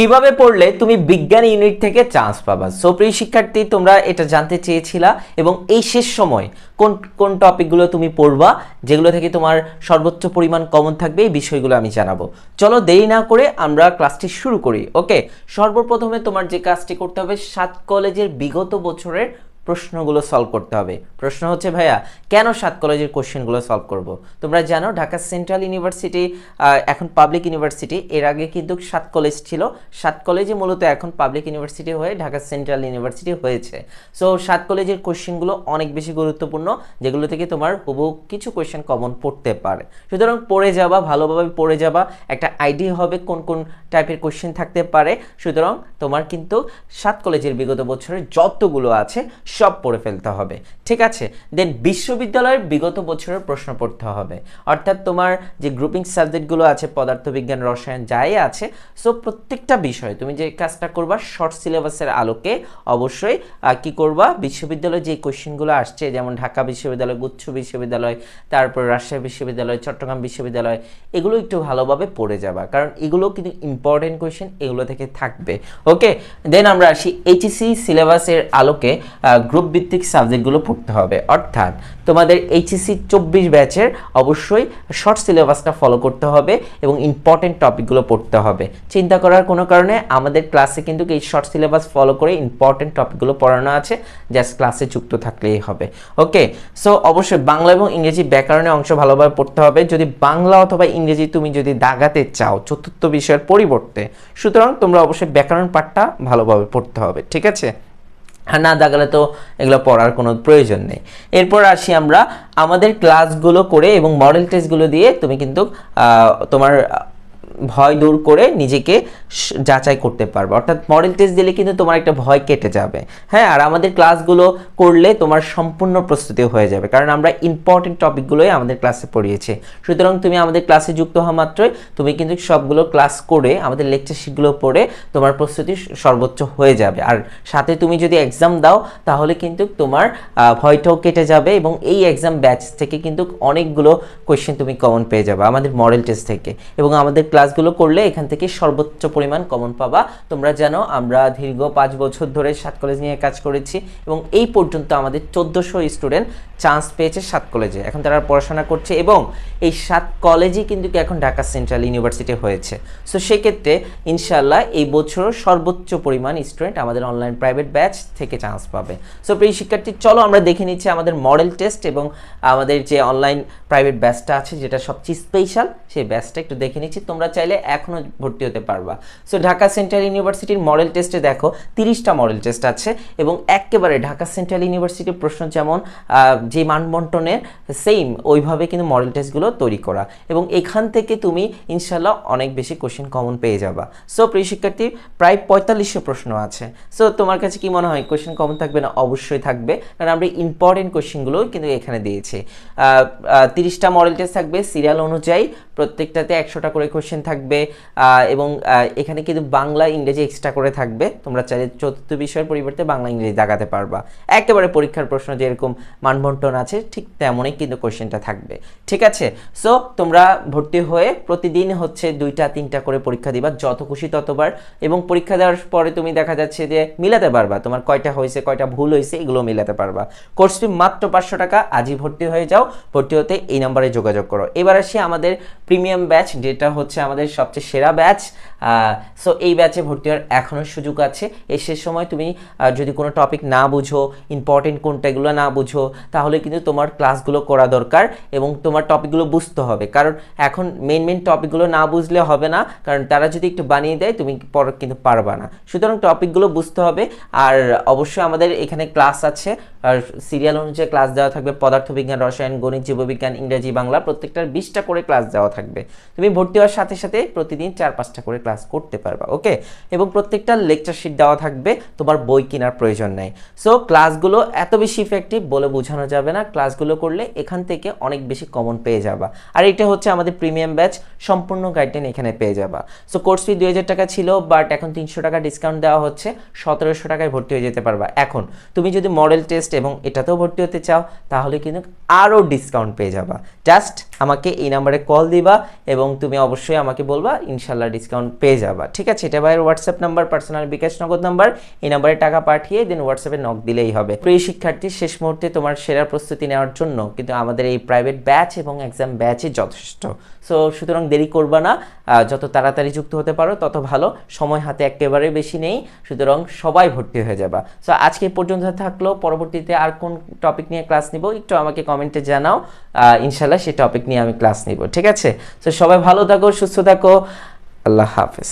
কীভাবে পড়লে তুমি বিজ্ঞান ইউনিট থেকে চান্স পাবা? সো প্রিয় শিক্ষার্থী, তোমরা এটা জানতে চেয়েছিলা এবং এই শেষ সময় কোন কোন টপিকগুলো তুমি পড়বা, যেগুলো থেকে তোমার সর্বোচ্চ পরিমাণ কমন থাকবে, এই বিষয়গুলো আমি জানাব। চলো দেরি না করে আমরা ক্লাসটি শুরু করি ওকে সর্বপ্রথমে তোমার যে কাজটি করতে হবে, সাত কলেজের বিগত বছরের প্রশ্নগুলো সলভ করতে হবে। প্রশ্ন হচ্ছে, ভাইয়া, কেন সাত কলেজের কোশ্চেনগুলো সলভ করব? তোমরা জানো, ঢাকা সেন্ট্রাল ইউনিভার্সিটি এখন পাবলিক ইউনিভার্সিটি, এর আগে কিন্তু সাত কলেজ ছিল। সাত কলেজে মূলত এখন পাবলিক ইউনিভার্সিটি হয়ে ঢাকা সেন্ট্রাল ইউনিভার্সিটি হয়েছে। সো সাত কলেজের কোশ্চেনগুলো অনেক বেশি গুরুত্বপূর্ণ, যেগুলো থেকে তোমার হুবহু কিছু কোশ্চেন কমন পড়তে পারে। সুতরাং পড়ে যাবা, ভালোভাবে পড়ে যাবা, একটা আইডিয়া হবে কোন কোন টাইপের কোশ্চেন থাকতে পারে। সুতরাং তোমার কিন্তু সাত কলেজের বিগত বছরের যতগুলো আছে সব পড়ে ফেলতে হবে, ঠিক আছে? দেন বিশ্ববিদ্যালয়ের বিগত বছরের প্রশ্ন পড়তে হবে। অর্থাৎ তোমার যে গ্রুপিং সাবজেক্টগুলো আছে, পদার্থবিজ্ঞান, রসায়ন, যাই আছে সো প্রত্যেকটা বিষয়, তুমি যে কাজটা করবা শর্ট সিলেবাসের আলোকে অবশ্যই কি করবা? বিশ্ববিদ্যালয়ে যে কোয়েশ্চেনগুলো আসছে, যেমন ঢাকা বিশ্ববিদ্যালয়, গুচ্ছ বিশ্ববিদ্যালয়, তারপর রাজশাহী বিশ্ববিদ্যালয়, চট্টগ্রাম বিশ্ববিদ্যালয়, এগুলো একটু ভালোভাবে পড়ে যাবা। কারণ এগুলো কিন্তু ইম্পর্টেন্ট কোয়েশ্চেন এগুলো থেকে থাকবে। ওকে দেন আমরা আসি এইচএসসি সিলেবাসের আলোকে গ্রুপ ভিত্তিক সাবজেক্টগুলো পড়তে হবে। অর্থাৎ তোমাদের এইচএসসি চব্বিশ ব্যাচের অবশ্যই শর্ট সিলেবাসটা ফলো করতে হবে এবং ইম্পর্টেন্ট টপিকগুলো পড়তে হবে। চিন্তা করার কোনো কারণে আমাদের ক্লাসে কিন্তু এই শর্ট সিলেবাস ফলো করে ইম্পর্টেন্ট টপিকগুলো পড়ানো আছে জাস্ট ক্লাসে যুক্ত থাকলেই হবে। ওকে সো অবশ্যই বাংলা এবং ইংরেজি ব্যাকরণের অংশ ভালোভাবে পড়তে হবে। যদি বাংলা অথবা ইংরেজি তুমি যদি দাগাতে চাও চতুর্থ বিষয়ের পরিবর্তে, সুতরাং তোমরা অবশ্যই ব্যাকরণ পাঠটা ভালোভাবে পড়তে হবে। ঠিক আছে? আর না দেখালে তো এগুলো পড়ার কোনো প্রয়োজন নেই। এরপর আসি আমরা, আমাদের ক্লাসগুলো করে এবং মডেল টেস্টগুলো দিয়ে তুমি কিন্তু তোমার ভয় দূর করে নিজেকে যাচাই করতে পারবে। অর্থাৎ মডেল টেস্ট দিলে কিন্তু তোমার একটা ভয় কেটে যাবে। হ্যাঁ আর আমাদের ক্লাসগুলো করলে তোমার সম্পূর্ণ প্রস্তুতি হয়ে যাবে। কারণ আমরা ইম্পর্টেন্ট টপিকগুলোই আমাদের ক্লাসে পড়িয়েছি। সুতরাং তুমি আমাদের ক্লাসে যুক্ত হওয়া মাত্রই তুমি কিন্তু সবগুলো ক্লাস করে আমাদের লেকচার শিটগুলো পড়ে তোমার প্রস্তুতি সর্বোচ্চ হয়ে যাবে। আর সাথে তুমি যদি এক্সাম দাও, তাহলে কিন্তু তোমার ভয়টাও কেটে যাবে এবং এই এক্সাম ব্যাচ থেকে কিন্তু অনেকগুলো কোয়েশ্চেন তুমি কমন পেয়ে যাবে আমাদের মডেল টেস্ট থেকে। এবং আমাদের ক্লাসগুলো করলে এখান থেকে সর্বোচ্চ পরিমাণ কমন পাবা। তোমরা জানো, আমরা দীর্ঘ পাঁচ বছর ধরে সাত কলেজ নিয়ে কাজ করেছি এবং এই পর্যন্ত আমাদের চোদ্দোশো স্টুডেন্ট চান্স পেয়েছে সাত কলেজে। এখন তারা পড়াশোনা করছে এবং এই সাত কলেজই কিন্তু এখন ঢাকা সেন্ট্রাল ইউনিভার্সিটি হয়েছে। সো সেক্ষেত্রে ইনশাল্লাহ এই বছর সর্বোচ্চ পরিমাণ স্টুডেন্ট আমাদের অনলাইন প্রাইভেট ব্যাচ থেকে চান্স পাবে। সো প্রিয় শিক্ষার্থী, চলো আমরা দেখে নিচ্ছি আমাদের মডেল টেস্ট এবং আমাদের যে অনলাইন প্রাইভেট ব্যাচটা আছে যেটা সবচেয়ে স্পেশাল, সেই ব্যাচটা একটু দেখে নিচ্ছি। তোমরা চাইলে এখনও ভর্তি হতে পারবা। সো ঢাকা সেন্ট্রাল ইউনিভার্সিটির মডেল টেস্টে দেখো, তিরিশটা মডেল টেস্ট আছে এবং একেবারে ঢাকা সেন্ট্রাল ইউনিভার্সিটির প্রশ্ন যেমন যে মানবন্টনের সেম ওইভাবে কিন্তু মডেল টেস্টগুলো তৈরি করা। এবং এখান থেকে তুমি ইনশাল্লাহ অনেক বেশি কোশ্চেন কমন পেয়ে যাবা। সো প্রিয় শিক্ষার্থী, প্রায় পঁয়তাল্লিশশো প্রশ্ন আছে। সো তোমার কাছে কি মনে হয় কোশ্চেন কমন থাকবে না? অবশ্যই থাকবে। কারণ আমরা ইম্পর্টেন্ট কোশ্চেনগুলো কিন্তু এখানে দিয়েছি। তিরিশটা মডেল টেস্ট থাকবে সিরিয়াল অনুযায়ী। প্রত্যেকটাতে একশোটা করে কোশ্চেন থাকবে। এবং এখানে কিন্তু বাংলা, ইংরেজি এক্সট্রা করে থাকবে। তোমরা চাইলে চতুর্থ বিষয়ের পরিবর্তে বাংলা, ইংরেজি দাগাতে পারবা। একেবারে পরীক্ষার প্রশ্ন যেরকম মানবন্টন আছে, ঠিক তেমনই কিন্তু কোশ্চেনটা থাকবে। ঠিক আছে? সো তোমরা ভর্তি হয়ে প্রতিদিন হচ্ছে দুইটা, তিনটা করে পরীক্ষা দিবা, যত খুশি ততবার। এবং পরীক্ষা দেওয়ার পরে তুমি দেখা যাচ্ছে যে মিলাতে পারবা, তোমার কয়টা হয়েছে, কয়টা ভুল হয়েছে, এগুলো মিলাতে পারবা। কোর্সটি মাত্র পাঁচশো টাকা, আজই ভর্তি হয়ে যাও, ভর্তি হতে এই নাম্বারে যোগাযোগ করো। এবার আসি আমাদের প্রিমিয়াম ব্যাচ যেটা হচ্ছে আমাদের সবচেয়ে সেরা ব্যাচ সো এই ব্যাচে ভর্তি হওয়ার এখনও সুযোগ আছে। শেষ সময় তুমি যদি কোনো টপিক না বুঝো ইম্পর্টেন্ট কোনটা এগুলো না বুঝো, তাহলে কিন্তু তোমার ক্লাসগুলো করা দরকার এবং তোমার টপিকগুলো বুঝতে হবে। কারণ এখন মেন মেন টপিকগুলো না বুঝলে হবে না, কারণ তারা যদি একটু বানিয়ে দেয়, তুমি পর কিন্তু পারবা না। সুতরাং টপিকগুলো বুঝতে হবে। আর অবশ্যই আমাদের এখানে ক্লাস আছে। আর সিরিয়াল অনুযায়ী ক্লাস দেওয়া থাকবে। পদার্থবিজ্ঞান, রসায়ন, গণিত, জীববিজ্ঞান, ইংরেজি, বাংলা প্রত্যেকটার বিশটা করে ক্লাস দেওয়া থাকবে। তুমি ভর্তি হওয়ার সাথে সাথে প্রতিদিন চার পাঁচটা করে ক্লাস করতে পারবা ওকে এবং প্রত্যেকটা লেকচার শিট দেওয়া থাকবে। তোমার বই কেনার প্রয়োজন নেই। সো ক্লাসগুলো এত বেশি ইফেক্টিভ বলে বোঝানো যাবে যাবে না ক্লাসগুলো করলে এখান থেকে অনেক বেশি কমন পেয়ে যাবা। আর এটা হচ্ছে আমাদের প্রিমিয়াম ব্যাচ সম্পূর্ণ গাইডলাইন এখানে পেয়ে যাবা। সো কোর্স ফি দুই হাজার টাকা ছিল বাট এখন তিনশো টাকা ডিসকাউন্ট দেওয়া হচ্ছে, সতেরোশো টাকায় ভর্তি হয়ে যেতে পারবা। এখন, তুমি যদি মডেল টেস্ট এবং এটাতেও ভর্তি হতে চাও, তাহলে কিন্তু আরও ডিসকাউন্ট পেয়ে যাবা। জাস্ট আমাকে এই নাম্বারে কল দিবা এবং তুমি অবশ্যই আমাকে বলবা ইনশাল্লাহ ডিসকাউন্ট পেয়ে যাবা। ঠিক আছে? এটা ভাইয়ের হোয়াটসঅ্যাপ নাম্বার পার্সোনাল বিকাশ নগদ নাম্বার এই নাম্বারে টাকা পাঠিয়ে দেন হোয়াটসঅ্যাপে নক দিলেই হবে। প্রিয় শিক্ষার্থী, শেষ মুহূর্তে তোমার সেরা প্রস্তুতি নেওয়ার জন্য, কিন্তু আমাদের এই প্রাইভেট ব্যাচ এবং এক্সাম ব্যাচই যথেষ্ট। সো সুতরাং দেরি করবা না যত তাড়াতাড়ি যুক্ত হতে পারো, তত ভালো। সময় হাতে একেবারে বেশি নেই, সুতরাং সবাই ভর্তি হয়ে যাবা। সো আজকে পর্যন্ত থাকল। পরবর্তীতে আর কোন টপিক নিয়ে ক্লাস নিব, একটু আমাকে কমেন্টে জানাও। ইনশাল্লাহ সেই টপিক নিয়ে আমি ক্লাস নিব, ঠিক আছে? সো সবাই ভালো থাকো, সুস্থ থাকো। আল্লাহ হাফেজ।